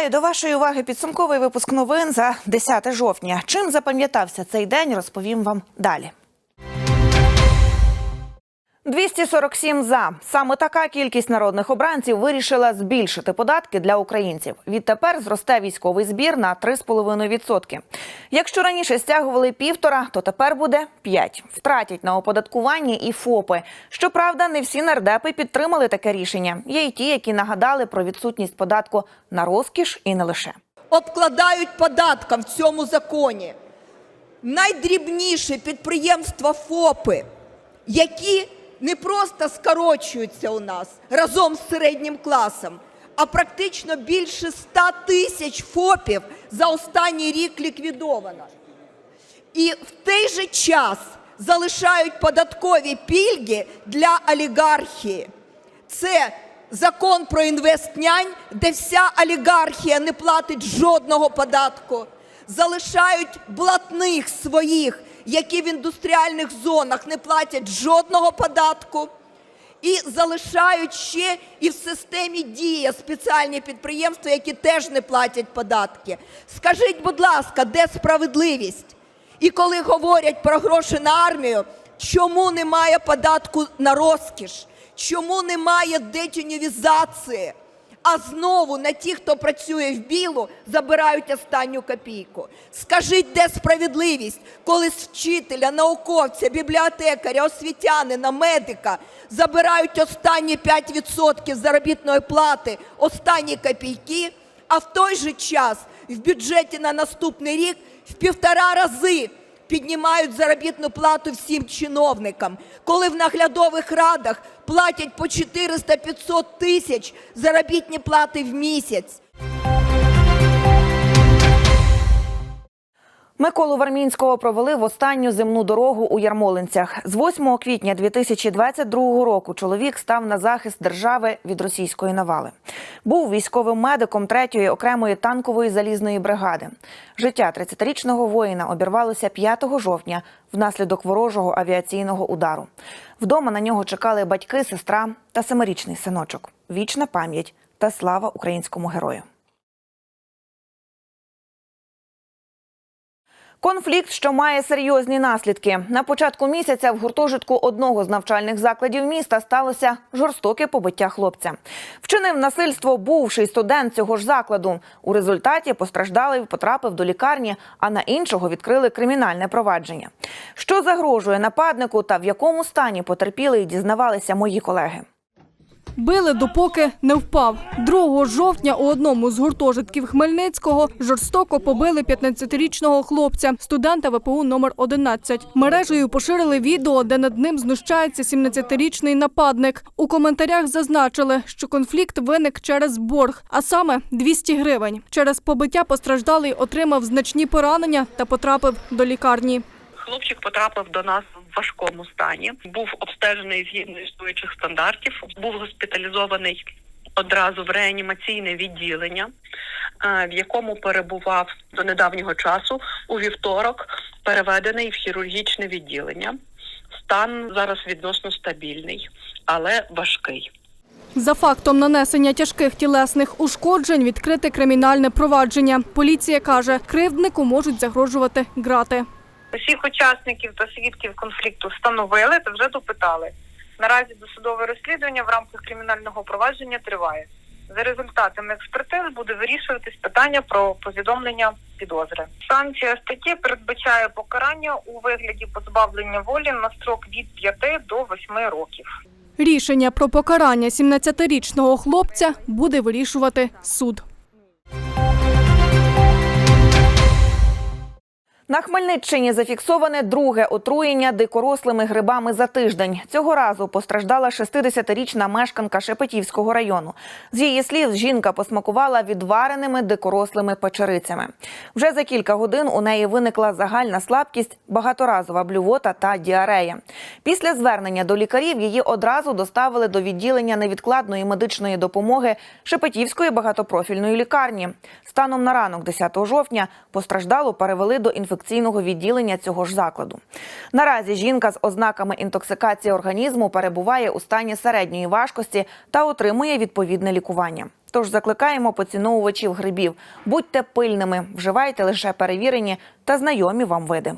Вітаю до вашої уваги підсумковий випуск новин за 10 жовтня. Чим запам'ятався цей день, розповім вам далі. 247 за саме така кількість народних обранців вирішила збільшити податки для українців. Відтепер зросте військовий збір на 3,5%. Якщо раніше стягували півтора, то тепер буде 5. Втратять на оподаткуванні і ФОПи. Щоправда, не всі нардепи підтримали таке рішення. Є й ті, які нагадали про відсутність податку на розкіш і не лише. обкладають податком в цьому законі найдрібніші підприємства ФОПи, які не просто скорочуються у нас разом з середнім класом, а практично більше 100 тисяч ФОПів за останній рік ліквідовано. І в той же час залишають податкові пільги для олігархії. Це закон про інвестнянь, де вся олігархія не платить жодного податку. Залишають блатних своїх, які в індустріальних зонах не платять жодного податку. І залишають ще і в системі дія спеціальні підприємства, які теж не платять податки. Скажіть, будь ласка, де справедливість? І коли говорять про гроші на армію, чому немає податку на розкіш? Чому немає детюнівізації? А знову на ті, хто працює в білу, забирають останню копійку. Скажіть, де справедливість, коли з вчителя, науковця, бібліотекаря, освітянина, медика забирають останні 5% заробітної плати, останні копійки, а в той же час в бюджеті на наступний рік в півтора рази піднімають заробітну плату всім чиновникам, коли в наглядових радах платять по 400-500 тисяч заробітні плати в місяць. Миколу Вармінського провели в останню земну дорогу у Ярмолинцях. З 8 квітня 2022 року чоловік став на захист держави від російської навали. Був військовим медиком 3-ї окремої танкової залізної бригади. Життя 30-річного воїна обірвалося 5 жовтня внаслідок ворожого авіаційного удару. Вдома на нього чекали батьки, сестра та семирічний синочок. Вічна пам'ять та слава українському герою. Конфлікт, що має серйозні наслідки. На початку місяця в гуртожитку одного з навчальних закладів міста сталося жорстоке побиття хлопця. Вчинив насильство бувший студент цього ж закладу. У результаті постраждалий потрапив до лікарні, а на іншого відкрили кримінальне провадження. Що загрожує нападнику та в якому стані потерпілий, дізнавалися мої колеги. Били допоки не впав. 2 жовтня у одному з гуртожитків Хмельницького жорстоко побили 15-річного хлопця, студента ВПУ номер 11. Мережею поширили відео, де над ним знущається 17-річний нападник. У коментарях зазначили, що конфлікт виник через борг, а саме 200 гривень. Через побиття постраждалий отримав значні поранення та потрапив до лікарні. Хлопчик потрапив до нас важкому стані. Був обстежений згідно існуючих стандартів. Був госпіталізований одразу в реанімаційне відділення, е, в якому перебував до недавнього часу. У вівторок переведений в хірургічне відділення. Стан зараз відносно стабільний, але важкий. За фактом нанесення тяжких тілесних ушкоджень відкрите кримінальне провадження. Поліція каже, кривднику можуть загрожувати грати. Усіх учасників та свідків конфлікту встановили та вже допитали. Наразі досудове розслідування в рамках кримінального провадження триває. За результатами експертиз буде вирішуватись питання про повідомлення підозри. Санкція статті передбачає покарання у вигляді позбавлення волі на строк від 5 до 8 років. Рішення про покарання 17-річного хлопця буде вирішувати суд. На Хмельниччині зафіксоване друге отруєння дикорослими грибами за тиждень. Цього разу постраждала 60-річна мешканка Шепетівського району. З її слів, жінка посмакувала відвареними дикорослими печерицями. Вже за кілька годин у неї виникла загальна слабкість, багаторазова блювота та діарея. Після звернення до лікарів її одразу доставили до відділення невідкладної медичної допомоги Шепетівської багатопрофільної лікарні. Станом на ранок 10 жовтня постраждалу перевели до інфекційного відділення цього ж закладу. Наразі жінка з ознаками інтоксикації організму перебуває у стані середньої важкості та отримує відповідне лікування. Тож закликаємо поціновувачів грибів. Будьте пильними, вживайте лише перевірені та знайомі вам види.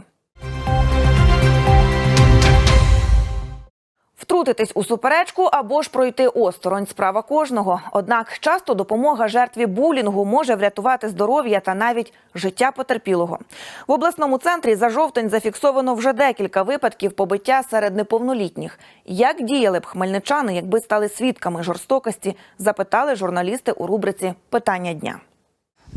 Втрутитись у суперечку або ж пройти осторонь справа кожного. Однак часто допомога жертві булінгу може врятувати здоров'я та навіть життя потерпілого. В обласному центрі за жовтень зафіксовано вже декілька випадків побиття серед неповнолітніх. Як діяли б хмельничани, якби стали свідками жорстокості, запитали журналісти у рубриці Питання дня.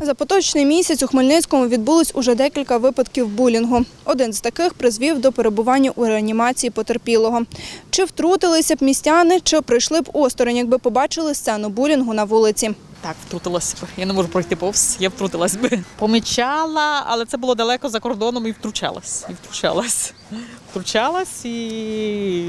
За поточний місяць у Хмельницькому відбулось уже декілька випадків булінгу. Один з таких призвів до перебування у реанімації потерпілого. Чи втрутилися б містяни, чи прийшли б осторонь, якби побачили сцену булінгу на вулиці. Так, втрутилася б. Я не можу пройти повз, я втрутилась би. Помічала, але це було далеко за кордоном і втручалась. І втручалась. Втручалась і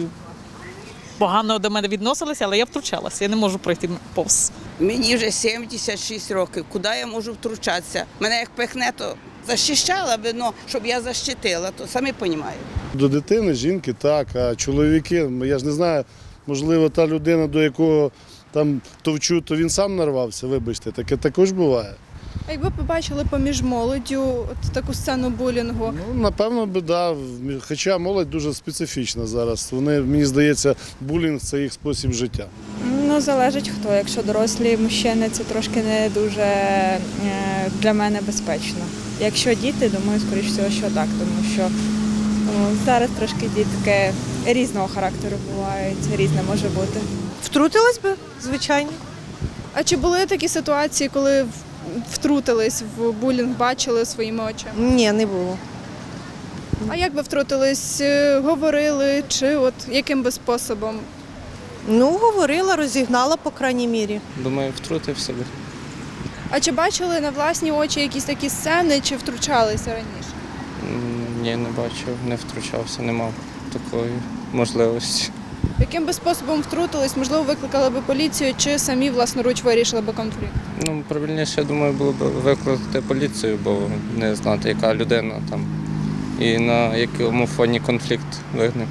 погано до мене відносилися, але я втручалась. Я не можу пройти повз. Мені вже 76 років. Куди я можу втручатися? Мене як пихне, то захищала би, ну, щоб я защитила, то самі розумієте. До дитини, жінки, так, а чоловіки, я ж не знаю, можливо, та людина, до якого там товчу, то він сам нарвався, вибачте, таке також буває. А якби побачили поміж молоддю от таку сцену булінгу, Ну, напевно, би, да. Хоча молодь дуже специфічна зараз. Вони, мені здається, булінг це їх спосіб життя. Ну, залежить хто. Якщо дорослі мужчини, це трошки не дуже е, для мене безпечно. Якщо діти, думаю, скоріш всього, що так, тому що ну, зараз трошки дітки різного характеру бувають, різне може бути. Втрутилась би, звичайно. а чи були такі ситуації, коли втрутились в булінг, бачили своїми очами? Ні, не було. А як би втрутились, говорили, чи от яким би способом? Ну, говорила, розігнала, по крайній мірі. Думаю, втрутився би. А чи бачили на власні очі якісь такі сцени, чи втручалися раніше? Ні, не бачив, не втручався, не мав такої можливості. Яким би способом втрутились, можливо, викликали би поліцію, чи самі власноруч вирішили би конфлікт? Ну, правильніше, я думаю, було б викликати поліцію, бо не знати, яка людина там і на якому фоні конфлікт виник.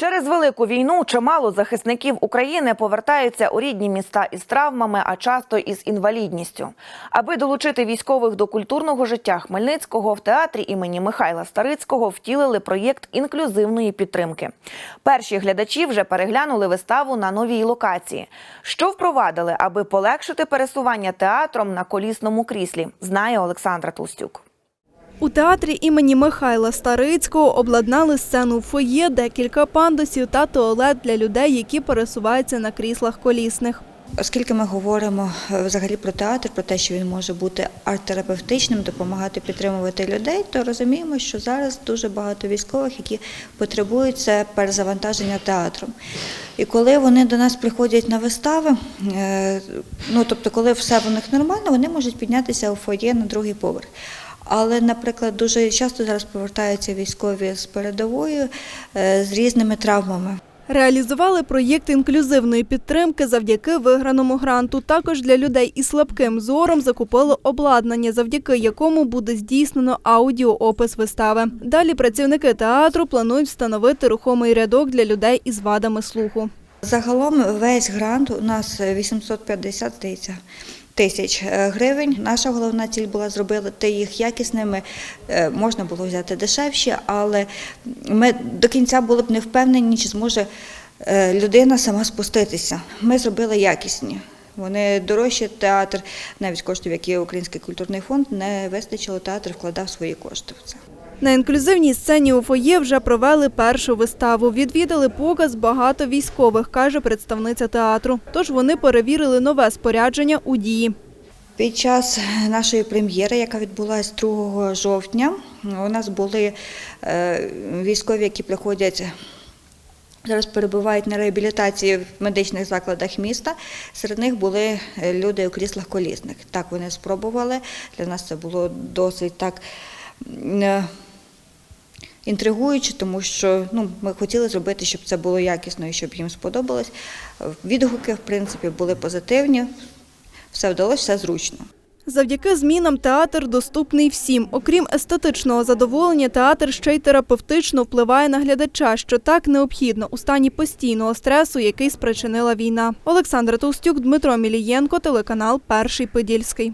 Через велику війну чимало захисників України повертаються у рідні міста із травмами, а часто із інвалідністю. Аби долучити військових до культурного життя Хмельницького в театрі імені Михайла Старицького втілили проєкт інклюзивної підтримки. Перші глядачі вже переглянули виставу на новій локації. Що впровадили, аби полегшити пересування театром на колісному кріслі, знає Олександра Толстюк. У театрі імені Михайла Старицького обладнали сцену фоє, декілька пандусів та туалет для людей, які пересуваються на кріслах колісних. Оскільки ми говоримо е, взагалі про театр, про те, що він може бути арт-терапевтичним, допомагати підтримувати людей, то розуміємо, що зараз дуже багато військових, які потребують це перезавантаження театром. І коли вони до нас приходять на вистави, е, ну тобто, коли все в них нормально, вони можуть піднятися у фоє на другий поверх. Але, наприклад, дуже часто зараз повертаються військові з передової е, з різними травмами. Реалізували проєкт інклюзивної підтримки завдяки виграному гранту. Також для людей із слабким зором закупили обладнання, завдяки якому буде здійснено аудіоопис вистави. Далі працівники театру планують встановити рухомий рядок для людей із вадами слуху. Загалом весь грант у нас 850 здається, тисяч е, гривень. Наша головна ціль була зробити їх якісними. Е, Можна було взяти дешевші, але ми до кінця були б не впевнені, чи зможе е, людина сама спуститися. Ми зробили якісні. Вони дорожчі театр, навіть коштів, які Український культурний фонд не вистачило, театр вкладав свої кошти в це. На інклюзивній сцені у фоє вже провели першу виставу. Відвідали показ багато військових, каже представниця театру. Тож вони перевірили нове спорядження у дії. Під час нашої прем'єри, яка відбулася 2 жовтня, у нас були е, військові, які приходять. Зараз перебувають на реабілітації в медичних закладах міста. Серед них були е, люди у кріслах колісних. Так вони спробували. Для нас це було досить так е, інтригуюче, тому що ну, ми хотіли зробити, щоб це було якісно і щоб їм сподобалось. Відгуки, в принципі, були позитивні. Все вдалося, все зручно. Завдяки змінам театр доступний всім. Окрім естетичного задоволення, театр ще й терапевтично впливає на глядача, що так необхідно у стані постійного стресу, який спричинила війна. Олександра Толстюк, Дмитро Мілієнко, телеканал Перший Подільський.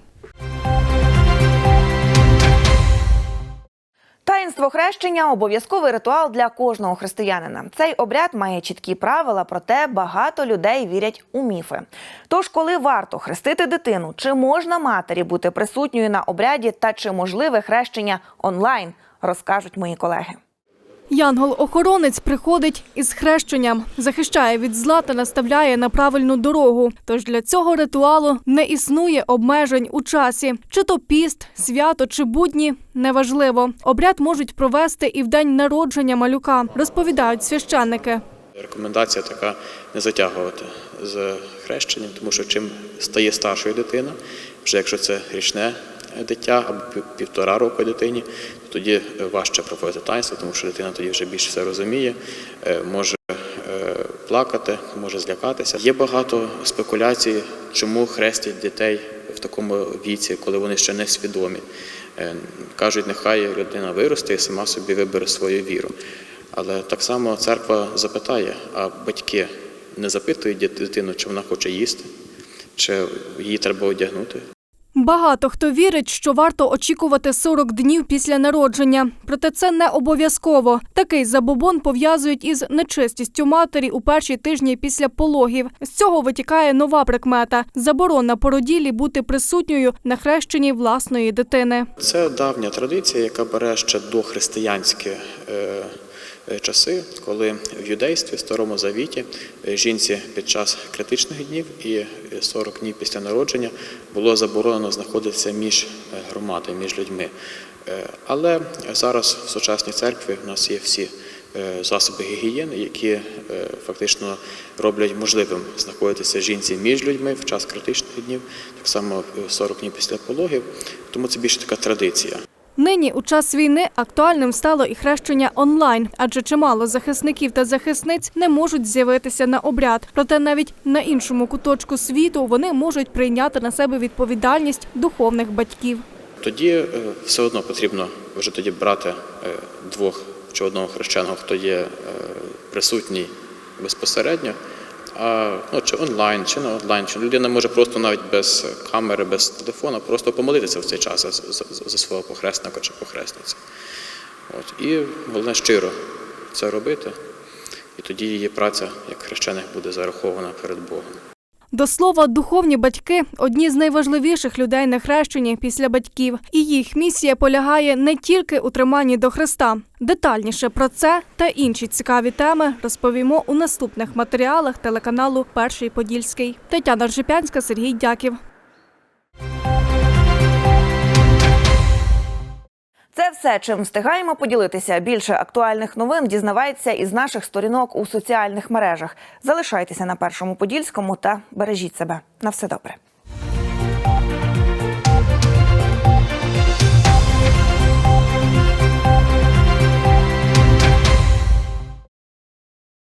Таїнство хрещення обов'язковий ритуал для кожного християнина. Цей обряд має чіткі правила, проте багато людей вірять у міфи. Тож, коли варто хрестити дитину, чи можна матері бути присутньою на обряді та чи можливе хрещення онлайн, розкажуть мої колеги. Янгол-охоронець приходить із хрещенням, захищає від зла та наставляє на правильну дорогу. Тож для цього ритуалу не існує обмежень у часі. Чи то піст, свято чи будні неважливо. Обряд можуть провести і в день народження малюка, розповідають священники. Рекомендація така не затягувати з хрещенням, тому що чим стає старшою дитина, вже якщо це річне дитя або пів- півтора року дитині, тоді важче проводити таїнство, тому що дитина тоді вже більше все розуміє, е, може е, плакати, може злякатися. Є багато спекуляцій, чому хрестять дітей в такому віці, коли вони ще не свідомі. Е, Кажуть, нехай людина виросте і сама собі вибере свою віру. Але так само церква запитає, а батьки не запитують дитину, чи вона хоче їсти, чи її треба одягнути. Багато хто вірить, що варто очікувати 40 днів після народження. Проте це не обов'язково. Такий забобон пов'язують із нечистістю матері у перші тижні після пологів. З цього витікає нова прикмета заборона породілі бути присутньою на хрещенні власної дитини. Це давня традиція, яка бере ще до християнські е, е, часи, коли в юдействі, в Старому Завіті, е, жінці під час критичних днів і е, 40 днів після народження було заборонено знаходитися між е, громадою, між людьми. Е, Але зараз в сучасній церкві в нас є всі е, засоби гігієни, які е, фактично роблять можливим знаходитися жінці між людьми в час критичних днів, так само е, 40 днів після пологів. Тому це більше така традиція. Нині у час війни актуальним стало і хрещення онлайн, адже чимало захисників та захисниць не можуть з'явитися на обряд. Проте навіть на іншому куточку світу вони можуть прийняти на себе відповідальність духовних батьків. Тоді е, все одно потрібно вже тоді брати е, двох чи одного хрещеного, хто є е, присутній безпосередньо, а ну, чи онлайн, чи не онлайн, чи людина може просто навіть без камери, без телефона, просто помолитися в цей час за, за, свого похресника чи похресницю. От. І головне щиро це робити, і тоді її праця як хрещених буде зарахована перед Богом. До слова, духовні батьки одні з найважливіших людей на хрещенні після батьків, і їх місія полягає не тільки у триманні до Христа. Детальніше про це та інші цікаві теми розповімо у наступних матеріалах телеканалу Перший Подільський. Тетяна Ржепянська, Сергій Дяків. Це все, чим встигаємо поділитися. Більше актуальних новин дізнавайтеся із наших сторінок у соціальних мережах. Залишайтеся на першому подільському та бережіть себе. На все добре.